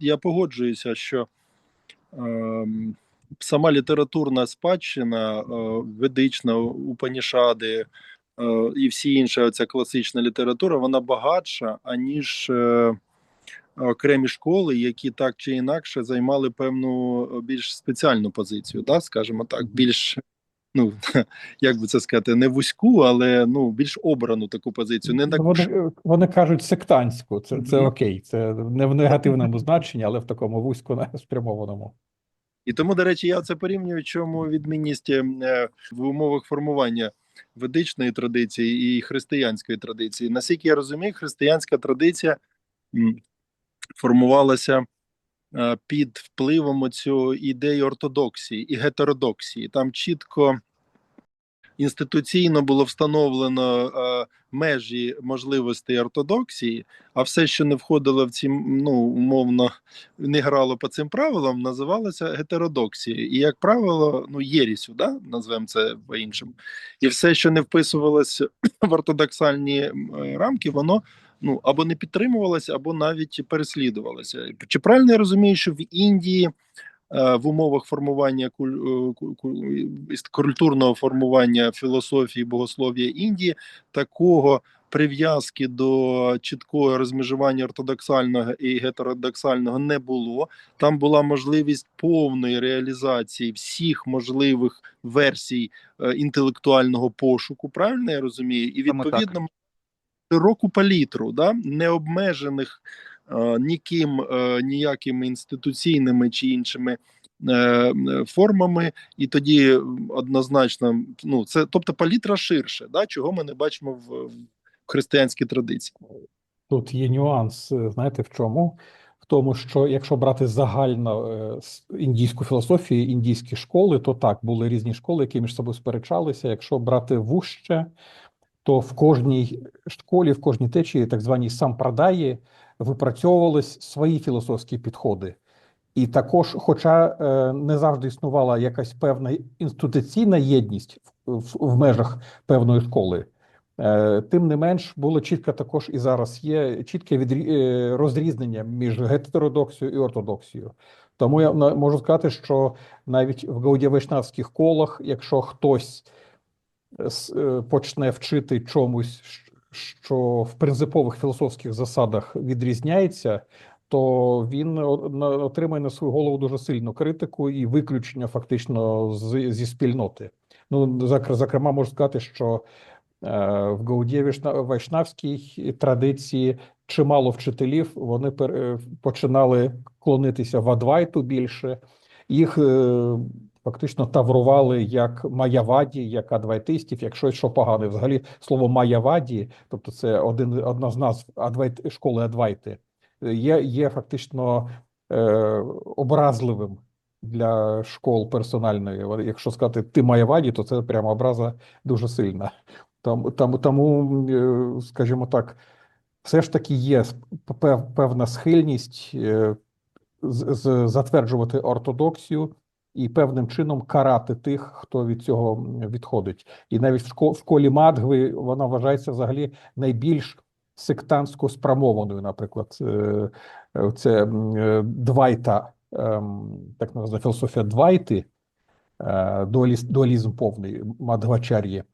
я погоджуюся, що е, сама літературна спадщина, е, ведична, Упанішади е, і всі інша оця класична література, вона багатша, аніж е, окремі школи, які так чи інакше займали певну більш спеціальну позицію, да, скажімо так, більш. Ну, як би це сказати, не вузьку, але ну більш обрану таку позицію. Не так Вони, вони кажуть сектантську, це, це окей, це не в негативному значенні, але в такому вузько спрямованому. І тому, до речі, я це порівнюю, чому відмінність е, в умовах формування ведичної традиції і християнської традиції. Наскільки я розумію, християнська традиція формувалася е, під впливом цього ідеї ортодоксії і гетеродоксії. Там чітко інституційно було встановлено е, межі можливостей ортодоксії, а все, що не входило в ці, ну умовно, не грало по цим правилам, називалося гетеродоксією. І, як правило, ну, єрісю, да? назвемо це по-іншому. І все, що не вписувалося в ортодоксальні е, рамки, воно ну, або не підтримувалося, або навіть переслідувалося. Чи правильно я розумію, що в Індії в умовах формування е, культурного формування філософії богослов'я Індії такого прив'язки до чіткого розмежування ортодоксального і гетеродоксального не було. Там була можливість повної реалізації всіх можливих версій е, інтелектуального пошуку. Правильно я розумію? І відповідно широку палітру, да? необмежених е, ніким, е, ніякими інституційними чи іншими е, е, формами, і тоді однозначно, ну це тобто палітра ширше, да? чого ми не бачимо в, в християнській традиції. Тут є нюанс, е, знаєте, в чому? В тому, що якщо брати загально е, індійську філософію, індійські школи, то так, були різні школи, які між собою сперечалися. Якщо брати вуще, то в кожній школі, в кожній течії, так званій сампрадаї, випрацьовувались свої філософські підходи. І також, хоча е, не завжди існувала якась певна інституційна єдність в, межах певної школи, е, тим не менш було чітко також і зараз є чітке е, розрізнення між гетеродоксією і ортодоксією. Тому я можу сказати, що навіть в гаудіявишнавських колах, якщо хтось почне вчити чомусь, що в принципових філософських засадах відрізняється, то він отримає на свою голову дуже сильну критику і виключення фактично з, зі спільноти. Ну, зокрема, можу сказати, що е, в Гаудіє Вайшнавській традиції чимало вчителів вони е, починали клонитися в Адвайту більше. Їх е, фактично таврували як маяваді, як адвайтистів, як щось що погане. Взагалі слово маяваді, тобто це один одна з назв адвайт школи Адвайти, є, є фактично е, образливим для школ персональної. Якщо сказати ти маяваді, то це прямо образа дуже сильна. Там, там, тому, е, скажімо так, все ж таки є певна схильність е, затверджувати ортодоксію і певним чином карати тих, хто від цього відходить. І навіть в шко- школі Мадгви вона вважається взагалі найбільш сектантсько спрямованою. Наприклад, е, це е, Двайта, ем, так називається філософія Двайти, е, дуалізм повний Мадгвачар'ї.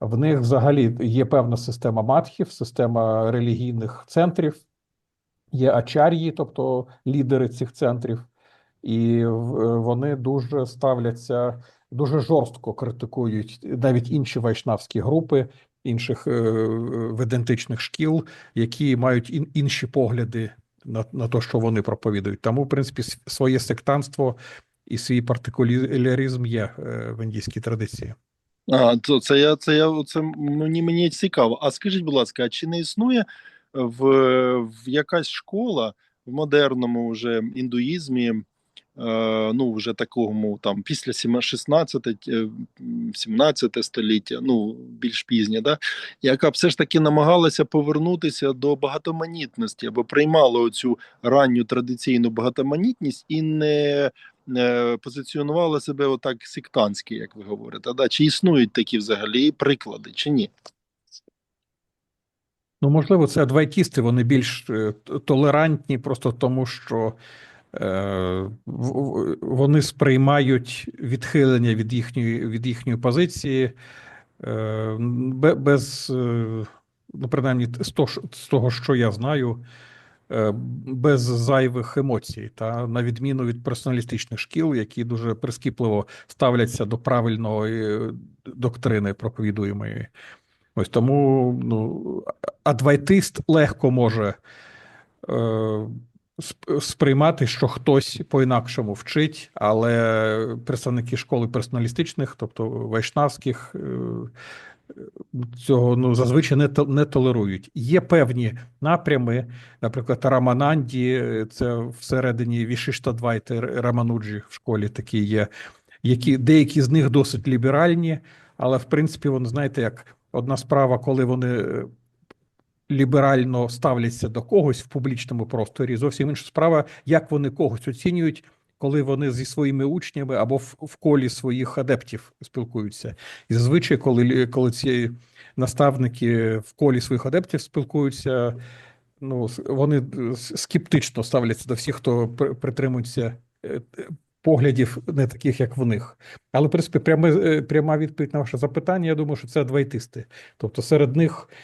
В них взагалі є певна система матхів, система релігійних центрів, є ачар'ї, тобто лідери цих центрів, і е, вони дуже ставляться, дуже жорстко критикують навіть інші вайшнавські групи інших е, ведентичних шкіл, які мають ін- інші погляди на, на те, що вони проповідують. Тому, в принципі, своє сектантство і свій партикуляризм є е, в індійській традиції. А, то це я це я це мені мені цікаво. А скажіть, будь ласка, а чи не існує в, в якась школа в модерному вже індуїзмі, ну вже такому там після 16 е, 17 століття, ну більш пізнє, да, яка б все ж таки намагалася повернутися до багатоманітності або приймала оцю ранню традиційну багатоманітність і не е, позиціонувала себе отак сектантськи, як ви говорите. Да? Чи існують такі взагалі приклади, чи ні? Ну, можливо, це адвайтісти, вони більш е, толерантні, просто тому що е, вони сприймають відхилення від їхньої, від їхньої позиції е, без, е, ну, принаймні, з того, що- я знаю, е, без зайвих емоцій, та на відміну від персоналістичних шкіл, які дуже прискіпливо ставляться до правильної е, доктрини проповідуємої. Ось тому ну, адвайтист легко може е, сприймати, що хтось по-інакшому вчить, але представники школи персоналістичних, тобто вайшнавських, е, цього ну, зазвичай не, не толерують. Є певні напрями, наприклад, Рамананді, це всередині Вішиштадвайти Рамануджі в школі такі є, які деякі з них досить ліберальні, але в принципі, вони знаєте, як одна справа, коли вони е, ліберально ставляться до когось в публічному просторі, зовсім інша справа, як вони когось оцінюють. Коли вони зі своїми учнями або в, в колі своїх адептів спілкуються, і зазвичай, коли коли ці наставники в колі своїх адептів спілкуються, ну вони скептично ставляться до всіх, хто при- притримується е, е, поглядів не таких, як в них. Але в принципі, пряме, е, пряма відповідь на ваше запитання. Я думаю, що це адвайтисти. Тобто серед них е,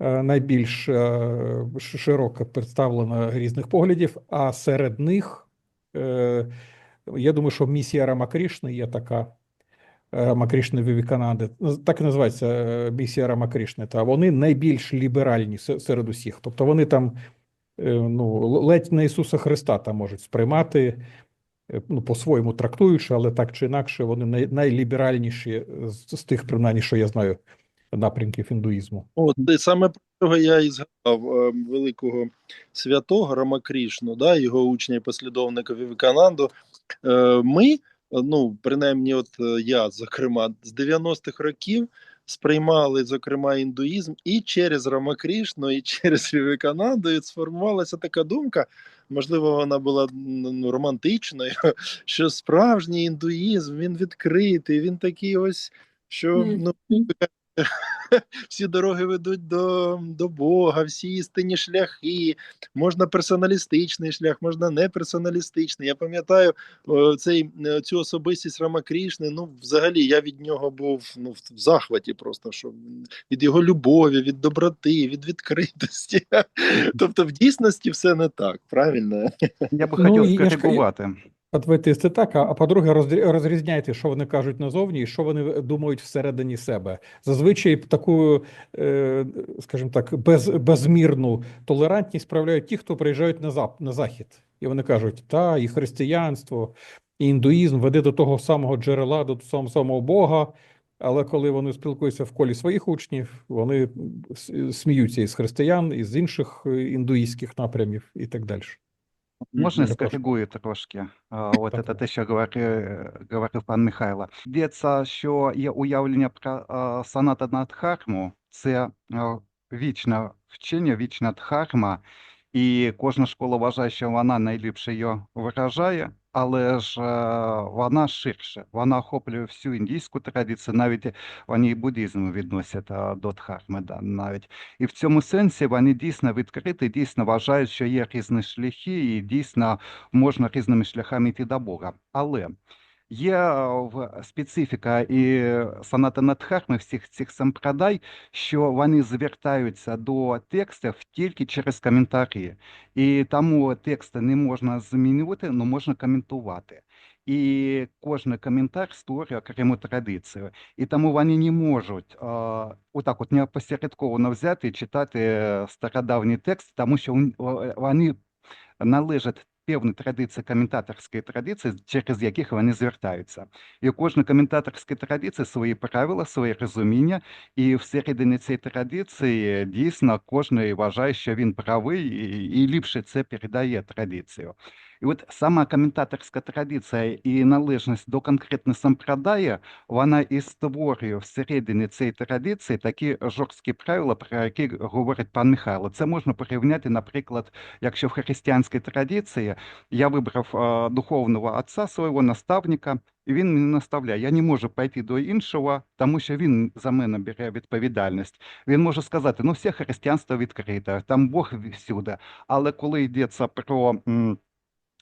найбільш е, широко представлено різних поглядів, а серед них е, я думаю, що місія Рамакрішни є така. е, Рамакрішни Вівікананди, так і називається е, місія Рамакрішни. Та вони найбільш ліберальні серед усіх. Тобто вони там е, ну, ледь на Ісуса Христа там можуть сприймати, е, ну, по-своєму трактуючи, але так чи інакше, вони най, найліберальніші з тих, принаймні, що я знаю, напрямків індуїзму. От і саме про цього я і згадав е, великого святого Рамакрішну, да, його учня і послідовника Вівікананду. Е, ми, ну принаймні, от е, я, зокрема, з 90-х років сприймали, зокрема, індуїзм і через Рамакрішну, і через Вівікананду, і сформувалася така думка. Можливо, вона була ну, романтичною, що справжній індуїзм він відкритий, він такий ось, що ну всі дороги ведуть до, до Бога, всі істинні шляхи. Можна персоналістичний шлях, можна не персоналістичний. Я пам'ятаю цей, е, цю особистість Рамакрішни. Ну, взагалі, я від нього був ну, в захваті просто, що від його любові, від доброти, від відкритості. Тобто, в дійсності все не так, правильно? Я би Ну, хотів і я Адвентисти так, а, по-друге, розрізняйте, що вони кажуть назовні і що вони думають всередині себе. Зазвичай таку, е, скажімо так, без, безмірну толерантність проявляють ті, хто приїжджають на, зап, на захід. І вони кажуть, та, і християнство, і індуїзм веде до того самого джерела, до того самого, Бога. Але коли вони спілкуються в колі своїх учнів, вони сміються із християн, із інших е, індуїстських напрямів і так далі. Прошу. скоригую трошки? От це те, що говорив, говорив пан Михайло. Йдеться, що є уявлення про саната Надхарму, це вічне вчення, вічна дхарма, і кожна школа вважає, що вона найліпше її виражає, але ж е, вона ширше, вона охоплює всю індійську традицію, навіть вони і буддизм відносять до дхарми да, навіть. І в цьому сенсі вони дійсно відкриті, дійсно вважають, що є різні шляхи, і дійсно можна різними шляхами йти до Бога. Але є е, в специфіка і санатана Дхарми всіх цих сампрадай, що вони звертаються до текстів тільки через коментарі. І тому тексти не можна змінювати, але можна коментувати. І кожен коментар створює окрему традицію. І тому вони не можуть е, отак от неопосередковано взяти і читати стародавній текст, тому що вони належать певні традиції коментаторської традиції, через яких вони звертаються. І у кожної коментаторської традиції свої правила, свої розуміння, і всередині цієї традиції дійсно кожен вважає, що він правий і ліпше це передає традицію. І от сама коментаторська традиція і належність до конкретної сампрадаї, вона і створює всередині цієї традиції такі жорсткі правила, про які говорить пан Михайло. Це можна порівняти, наприклад, якщо в християнській традиції я вибрав духовного отця, свого наставника, і він мені наставляє, я не можу пойти до іншого, тому що він за мене бере відповідальність. Він може сказати, ну все християнство відкрите, там Бог всюди. Але коли йдеться про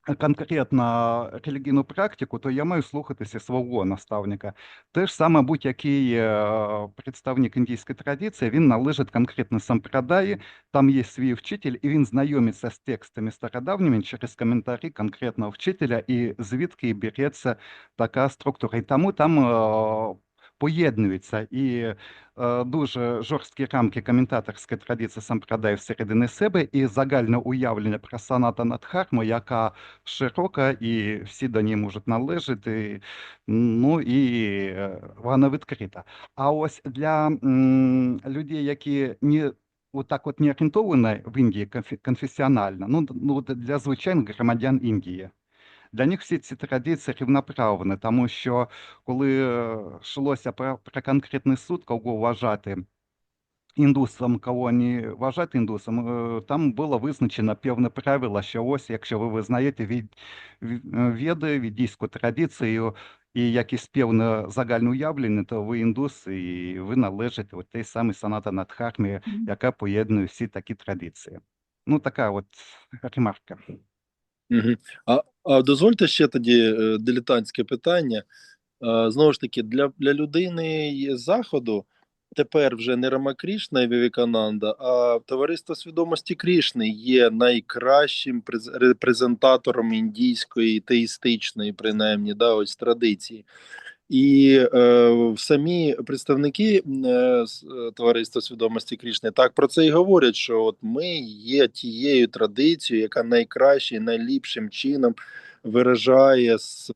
конкретно релігійну практику, то я маю слухатися свого наставника. Те ж саме будь-який е, представник індійської традиції, він належить конкретно сампрадаї, там є свій вчитель, і він знайомиться з текстами стародавніми через коментарі конкретного вчителя, і звідки береться така структура. І тому там е, поєднуються і е, дуже жорсткі рамки коментаторської традиції сампрадаї всередині себе, і загальне уявлення про саната Дхарму, яка широка, і всі до неї можуть належати, ну і е, вона відкрита. А ось для м, людей, які не от от не орієнтовані в Індії конфесіонально, ну, ну для звичайних громадян Індії. Для них всі ці традиції рівноправні, тому що коли е, йшлося про, про конкретний суд, кого вважати індусом, кого не вважати індусом, е, там було визначено певне правило, що ось, якщо ви визнаєте від, від, е, відійську традицію і якісь певне загальне уявлення, то ви індус і ви належите от тій самій Санатана Дхармі, яка поєднує всі такі традиції. Ну, така от ремарка. А, а дозвольте ще тоді е, дилетантське питання. Знову ж таки, для, для людини заходу тепер вже не Рамакрішна і Вівікананда, а товариство свідомості Крішни є найкращим през- репрезентатором індійської теїстичної, принаймні, да, ось традиції. І е, самі представники е, е, товариства свідомості Крішни так про це і говорять, що от ми є тією традицією, яка найкраще і найліпшим чином виражає з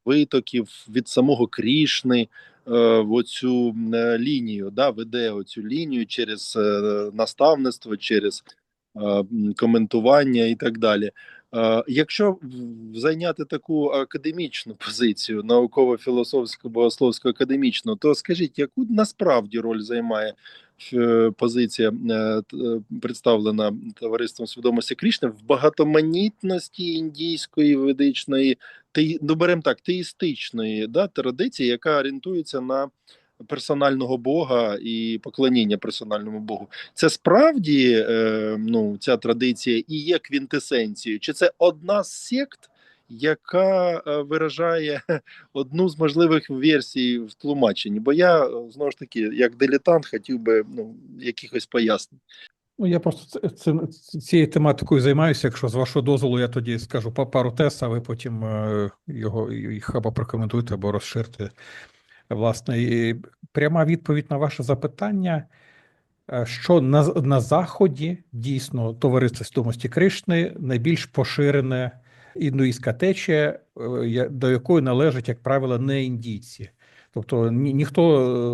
від самого Крішни е, оцю е, лінію, да, веде оцю лінію через е, наставництво, через коментування і так далі. Якщо зайняти таку академічну позицію, науково-філософську, богословську академічну, то скажіть, яку насправді роль займає е, позиція е, е, представлена товариством свідомості Крішни в багатоманітності індійської ведичної, те, ну беремо так, теїстичної да, традиції, яка орієнтується на персонального Бога і поклоніння персональному Богу. Це справді е, ну, ця традиція і є квінтесенцією? Чи це одна з сект, яка е, виражає одну з можливих версій в тлумаченні? Бо я е, знову ж таки, як дилетант, хотів би ну, якихось пояснень. Ну, я просто це, цією тематикою займаюся. Якщо з вашого дозволу, я тоді скажу па- пару тез, а ви потім е, його їх або прокоментуєте, або розширте. Власне, і пряма відповідь на ваше запитання, е, що на, на Заході дійсно товариство свідомості Кришни найбільш поширене індуїстська течія, е, до якої належать, як правило, не індійці. Тобто ні, ніхто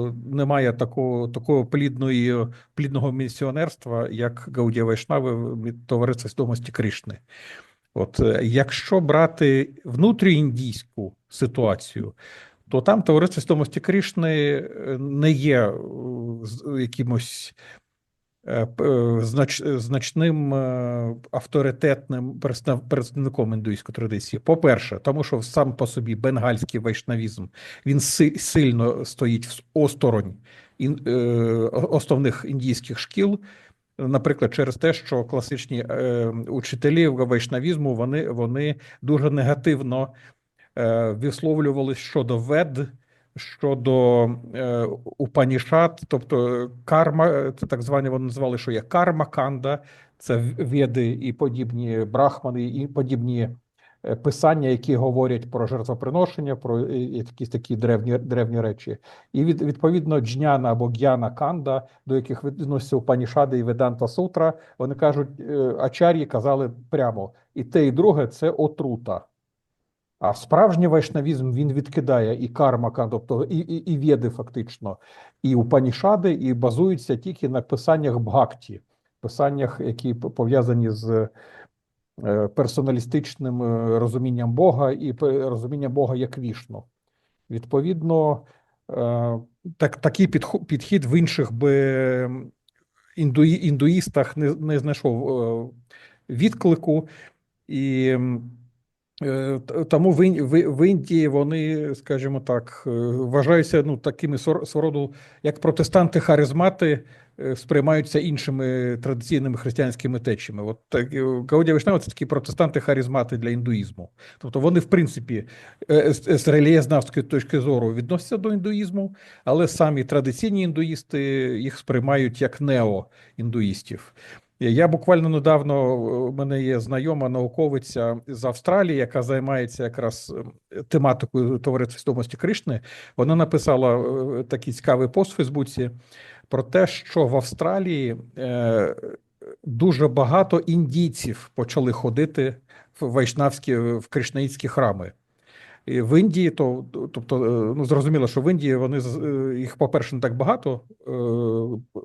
е, не має такого, такого плідної, плідного місіонерства, як Гаудія Вайшнави від товариства свідомості Кришни. От якщо брати внутрііндійську ситуацію, то там товариство свідомості Кришни е, не є е, якимось е, значним авторитетним представ- представником індуїзької традиції. По-перше, тому що сам по собі бенгальський вайшнавізм він сильно стоїть в осторонь основних індійських шкіл. Наприклад, через те, що класичні е, учителі вайшнавізму вони, вони дуже негативно висловлювались щодо вед, щодо е, Упанішат, тобто карма, е, це так звані вони називали, що є карма канда, це веди і подібні брахмани, і подібні е, писання, які говорять про жертвоприношення, про е, якісь такі древні, древні речі. І від, відповідно джняна або г'яна канда, до яких відносяться Упанішади і Веданта Сутра, вони кажуть, е, ачар'ї казали прямо: і те, і друге це отрута. А справжній вайшнавізм він відкидає і кармака, тобто і, і, і веди фактично, і Упанішади, і базуються тільки на писаннях Бхакті, писаннях, які пов'язані з е, персоналістичним е, розумінням Бога і розумінням Бога як вішну. Відповідно, е, так, такий підхід в інших би індуї, індуїстах не, не знайшов відклику. І Тому в, Індії вони, скажімо так, е, вважаються ну, такими сор- свого роду, як протестанти-харизмати, е, сприймаються іншими традиційними християнськими течіями. От е, Гаудія Вайшнава – це такі протестанти-харизмати для індуїзму. Тобто вони, в принципі, е, з, релігієзнавської точки зору відносяться до індуїзму, але самі традиційні індуїсти їх сприймають як неоіндуїстів. Я буквально недавно у мене є знайома науковиця з Австралії, яка займається якраз е, тематикою товариства свідомості Кришни. Вона написала е, такий цікавий пост в Фейсбуці про те, що в Австралії е, дуже багато індійців почали ходити в вайшнавські в кришнаїтські храми. І в Індії, то тобто, е, ну зрозуміло, що в Індії вони е, їх, по-перше, не так багато е,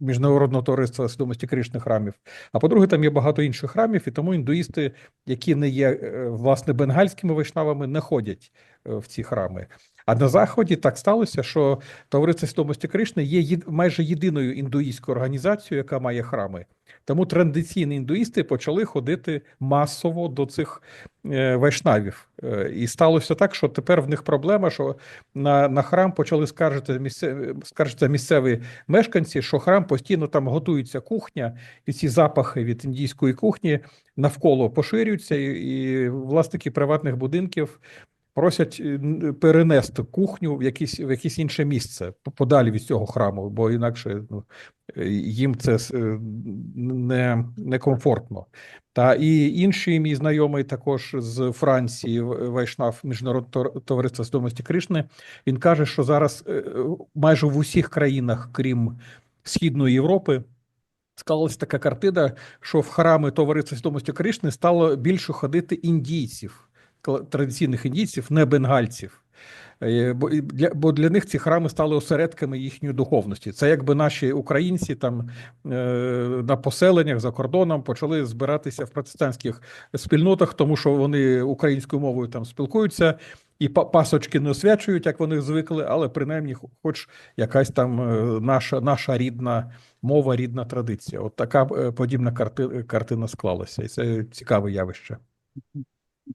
міжнародного товариства свідомості Кришни храмів. А по-друге, там є багато інших храмів, і тому індуїсти, які не є е, власне бенгальськими вайшнавами, не ходять е, в ці храми. А на заході так сталося, що товариство свідомості Кришни є майже єдиною індуїстською організацією, яка має храми. Тому традиційні індуїсти почали ходити масово до цих е, вайшнавів. Е, І сталося так, що тепер в них проблема, що на, на храм почали скаржити місцеві, скаржити місцеві мешканці, що храм постійно там готується кухня, і ці запахи від індійської кухні навколо поширюються, і, і власники приватних будинків просять е, перенести кухню в якесь, в якесь інше місце, подалі від цього храму, бо інакше ну, е, їм це е, не, некомфортно. Та і інший мій знайомий також з Франції, Вайшнав Міжнародного товариства свідомості Кришни. Він каже, що зараз майже в усіх країнах, крім Східної Європи, склалася така картина, що в храми товариства свідомості Кришни стало більше ходити індійців, традиційних індійців, не бенгальців. Е, Бо для, бо для них ці храми стали осередками їхньої духовності. Це якби наші українці там е, на поселеннях за кордоном почали збиратися в протестантських спільнотах, тому що вони українською мовою там спілкуються і пасочки не освячують, як вони звикли, але принаймні, хоч якась там е, наша, наша рідна мова, рідна традиція. От така подібна карти, картина склалася, і це цікаве явище.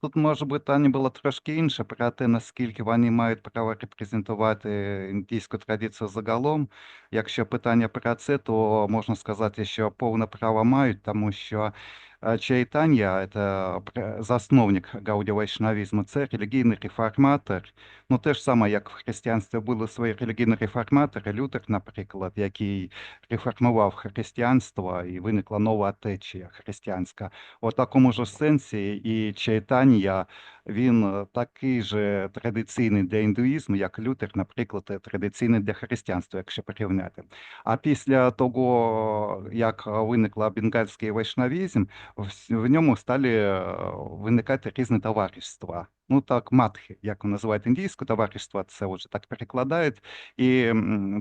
Тут, може би, питання було трошки інше про те, наскільки вони мають право репрезентувати індійську традицію загалом. Якщо питання про це, то можна сказати, що повне право мають, тому що Чайтанья, це засновник гаудія вайшнавізму, це релігійний реформатор. Ну, те ж саме, як в християнстві були свої релігійні реформатори, Лютер, наприклад, який реформував християнство і виникла нова течія християнська. У такому ж сенсі і Чайтанія, він е, такий же традиційний для індуїзму, як Лютер, наприклад, е, традиційний для християнства, якщо порівняти. А після того, як е, виникла бенгальський вайшнавізм, в, ньому стали виникати різні товариства. Ну так, матхи, як називають індійське товариство, це вже так перекладають. І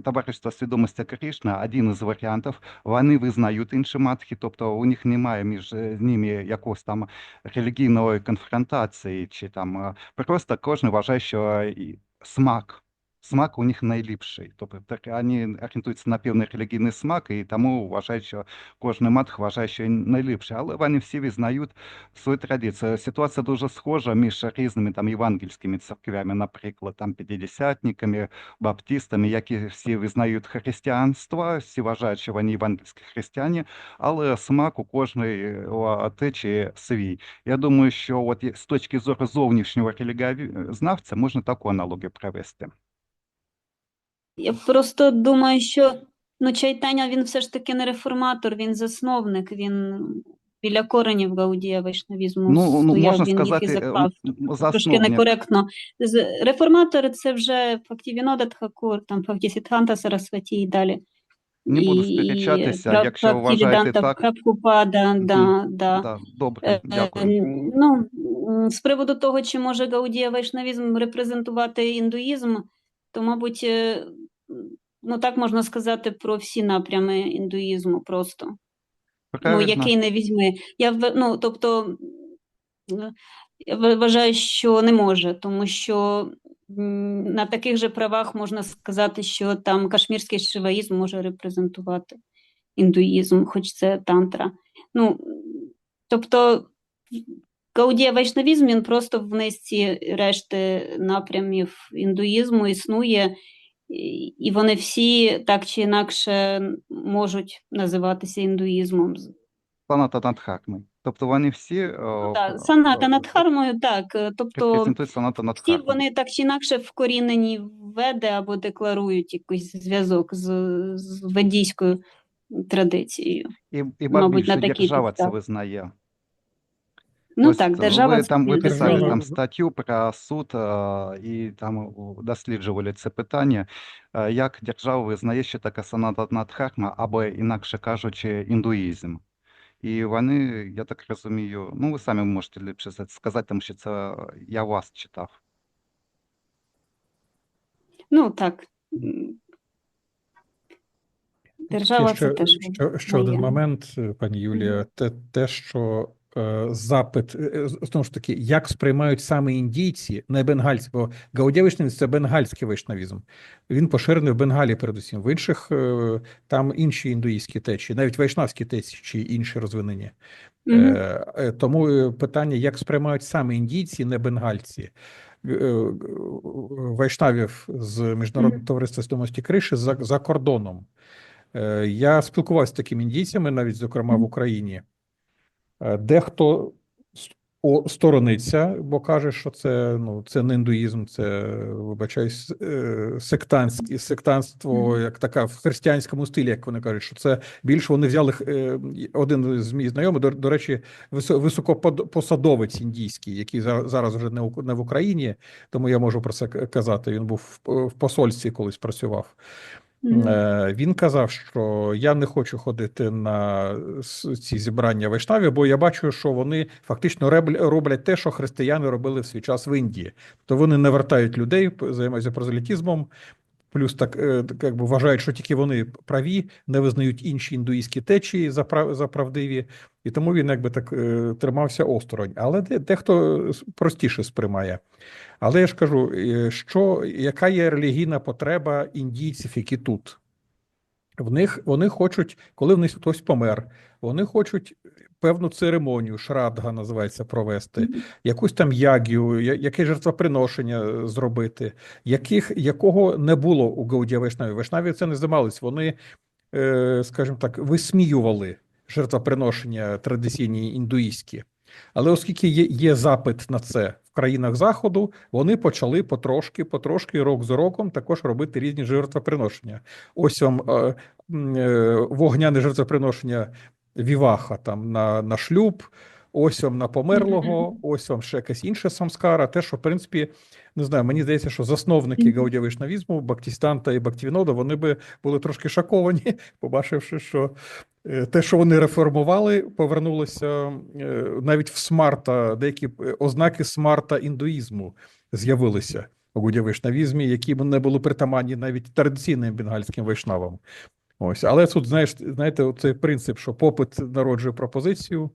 товариство свідомості Кришна один із варіантів. Вони визнають інші матхи, тобто у них немає між е, ними якогось там релігійної конфронтації, чи там е, просто кожен вважає, що смак. Смак у них найліпший. Тобто так, вони орієнтуються на певний релігійний смак, і тому вважають, що кожен матх вважає, що найліпший. Але вони всі визнають свою традицію. Ситуація дуже схожа між різними там євангельськими церквями, наприклад, там п'ятдесятниками, баптистами, які всі визнають християнство, всі вважають, що вони євангельські християни, але смак у кожної течії свій. Я думаю, що от з точки зору зовнішнього релігієзнавця можна таку аналогію провести. Я просто думаю, що ну, Чайтаня він все ж таки не реформатор, він засновник, він біля коренів Гаудія вайшнавізму Ну, ну стояв, можна він їх і сказати, е, заклав. Трошки некоректно. Реформатори це вже Фактівінода Тхакур, там Фактісідханта Сарасваті і далі. Не буду сперечатися, якщо вважаєте так. Прабхупада, да, да. Да, добре, Е, дякую. Ну, з приводу того, чи може Гаудія Вайшнавізм репрезентувати індуїзм, то, мабуть, е, ну так можна сказати про всі напрями індуїзму просто. Ну, Правильно. який не візьми. Я ну, тобто, я вважаю, що не може, тому що на таких же правах можна сказати, що там кашмірський шиваїзм може репрезентувати індуїзм, хоч це тантра. Ну, тобто, Гаудія вайшнавізм він просто в низці решти напрямів індуїзму існує, і вони всі так чи інакше можуть називатися індуїзмом. Саната Надхарми. Тобто вони всі е, Ну, так, е, саната е, над хармою, так. Тобто всі вони так чи інакше вкорінені в веди або декларують якийсь зв'язок з, з ведійською традицією. І, і мабуть, бабільше на такій держава це визнає. Ну Ось так, держава ви там ви писали там статтю про суд і там досліджували це питання, е, як держава визнає, що таке саната Надхарма, або інакше кажучи, індуїзм. І вони, я так розумію, ну ви самі можете ліпше сказати, тому що це я вас читав. Ну так. Держава ще, це теж ще, ще один момент, пані Юлія, те, те, що запит, е, е, знову ж таки, як сприймають саме індійці, не бенгальці, бо Гаудія вайшнавізм – це бенгальський вайшнавізм. Він поширений в Бенгалі передусім. В інших е, там інші індуїстські течії, навіть вайшнавські течії інші розвинені. Е, е, Тому е, питання, як сприймають саме індійці, не бенгальці. Е, е, Вайшнавів з Міжнародного товариства свідомості Криші за, за кордоном. Е, Я спілкувався з такими індійцями, навіть зокрема в Україні. Е, Дехто сторониться, бо каже, що це ну це не індуїзм, це вибачаюсь, е, сектантське сектантство, як така в християнському стилі, як вони кажуть, що це більше вони взяли е, один з мій знайомий, до, до речі, висо- високопосадовець індійський, який за- зараз вже не у- не в Україні, тому я можу про це казати. Він був в, в посольстві колись працював. Е, Він казав, що я не хочу ходити на ці зібрання вайшнавів, бо я бачу, що вони фактично роблять те, що християни робили в свій час в Індії. То вони не вертають людей, займаються прозелітізмом, плюс так, е, так якби вважають, що тільки вони праві, не визнають інші індуїстські течії за, прав- за правдиві, і тому він якби так е, тримався осторонь. Але дехто простіше сприймає. Але я ж кажу, е, що яка є релігійна потреба індійців, які тут? В них вони хочуть, коли в них хтось помер, вони хочуть певну церемонію, шрадга називається, провести, якусь там ягію, яке жертвоприношення е, зробити, яких, якого не було у Гаудія Вайшнаві. Вайшнаві це не займалися. Вони, е, скажімо так, висміювали жертвоприношення традиційні індуїстські. Але оскільки є, є запит на це країнах Заходу, вони почали потрошки, потрошки, рок за роком також робити різні жертвоприношення. Ось вам е, е, вогняне жертвоприношення Віваха там на, на шлюб, ось вам на померлого, ось вам ще якась інша самскара. Те, що в принципі, не знаю, мені здається, що засновники. Гаудія Вайшнавізму, Бактістанта і Бактівінода, вони би були трошки шоковані, побачивши, що те, що вони реформували, повернулося е, навіть в смарта, деякі е, ознаки смарта індуїзму з'явилися у Гаудія Вайшнавізмі, які не були притаманні навіть традиційним бенгальським вайшнавам. Ось, але тут, знаєш, знаєте, цей принцип, що попит народжує пропозицію,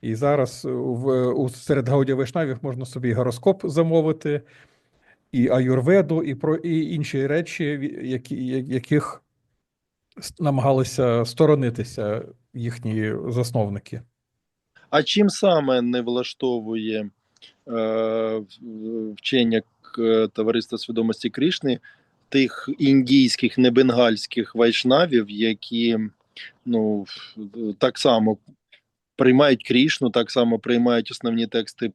і зараз в у серед Гаудія Вайшнавів можна собі гороскоп замовити, і аюрведу, і про і інші речі, які, яких намагалися сторонитися їхні засновники. А чим саме не влаштовує е, вчення Товариства свідомості Кришни тих індійських небенгальських вайшнавів, які ну, так само приймають Крішну, так само приймають основні тексти.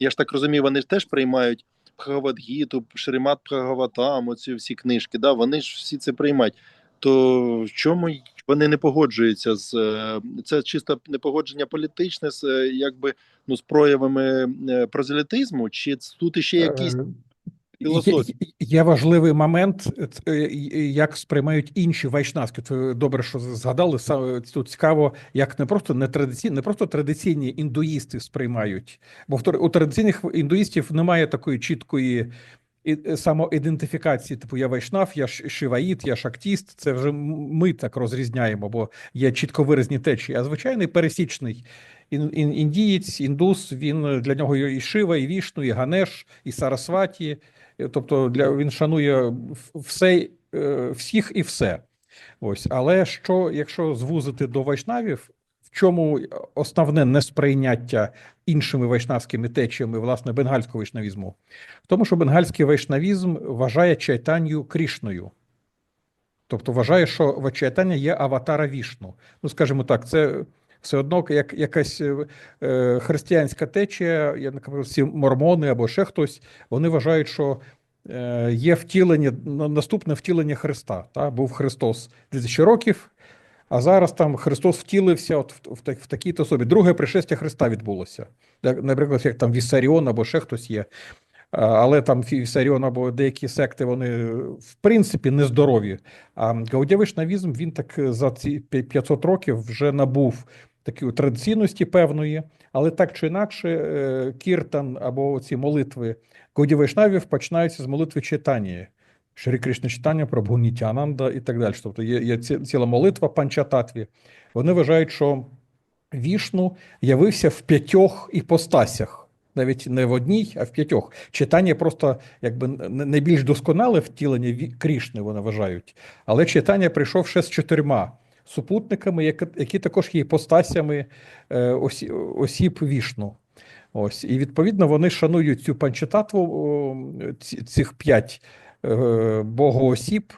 Я ж так розумію, вони теж приймають Бхагавадгіту, Шримат Прагаватам, оці всі книжки, да, вони ж всі це приймають. То в чому вони не погоджуються з е, це чисто непогодження політичне з е, якби ну з проявами е, прозелітизму, чи тут іще якісь Філософії. Є, важливий момент, е, е, як сприймають інші вайшнавські. Це добре, що згадали. Тут цікаво, як не просто не традиційні, не просто традиційні індуїсти сприймають, бо у традиційних індуїстів немає такої чіткої е, самоідентифікації, типу я вайшнав, я шиваїт, я шактіст. Це вже ми так розрізняємо, бо є чітко виразні течії. А звичайний пересічний ін- ін- індієць, індус, він для нього і Шива, і Вішну, і Ганеш, і Сарасваті. Е, Тобто для він шанує все, е, всіх і все. Ось, але що, якщо звузити до вайшнавів, в чому основне несприйняття іншими вайшнавськими течіями, власне, бенгальського вайшнавізму? В тому, що бенгальський вайшнавізм вважає чайтанію Крішною. Тобто вважає, що Чайтання є аватара Вішну. Ну, скажімо так, це все одно як якась е, е, християнська течія, я наприклад, всі мормони або ще хтось, вони вважають, що е, є втілення, на- наступне втілення Христа. Та? Був Христос 2000 років, а зараз там Христос втілився от в, в, в такій-то особі. Друге пришестя Христа відбулося. Наприклад, як там Віссаріон або ще хтось є. Але там Віссаріон або деякі секти, вони в принципі нездорові. А гаудявишнавізм, він так е, за ці пі- 500 років вже набув такої традиційності певної, але так чи інакше, е, кіртан або ці молитви гаудявишнавів починаються з молитви читання. Шрі Кришна читання про Бхунітянанда і так далі. Тобто є, є ціла молитва панчататві. Вони вважають, що Вішну явився в п'ятьох іпостасях. Навіть не в одній, а в п'ятьох. Читання просто якби не досконале втілення Крішни, вони вважають. Але читання прийшов ще з чотирма супутниками, які, також є постасями е, осіб Вішну. Ось, і відповідно вони шанують цю панчататву, цих п'ять е, богоосіб,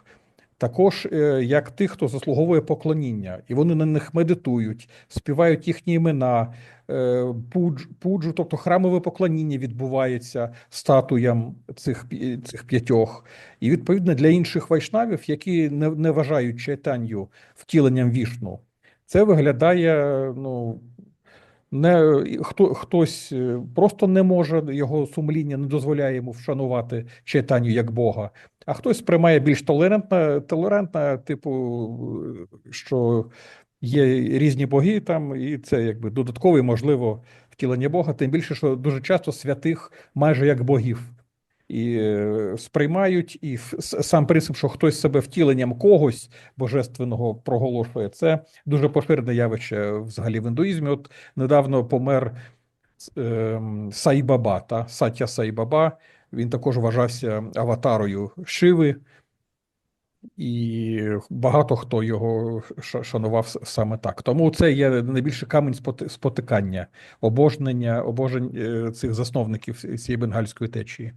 також е, як тих, хто заслуговує поклоніння, і вони на них медитують, співають їхні імена, е, пуджу, тобто храмове поклоніння відбувається статуям цих, цих п'ятьох. І відповідно для інших вайшнавів, які не, не вважають чайтанью втіленням вішну, це виглядає ну, не хто хтось е, просто не може, його сумління не дозволяє йому вшанувати читанню як Бога, а хтось приймає більш толерантна, толерантна, типу, е, що є різні боги там, і це якби додаткове, можливо, втілення Бога, тим більше, що дуже часто святих майже як богів. І е, сприймають, і сам принцип, що хтось себе втіленням когось божественного проголошує, це дуже поширене явище взагалі в індуїзмі. От недавно помер ем, Сайбаба, та Сатя Сайбаба. Він також вважався аватарою Шиви, і багато хто його шанував саме так. Тому це є найбільший камінь спотикання, обожнення, обожень е, цих засновників цієї бенгальської течії.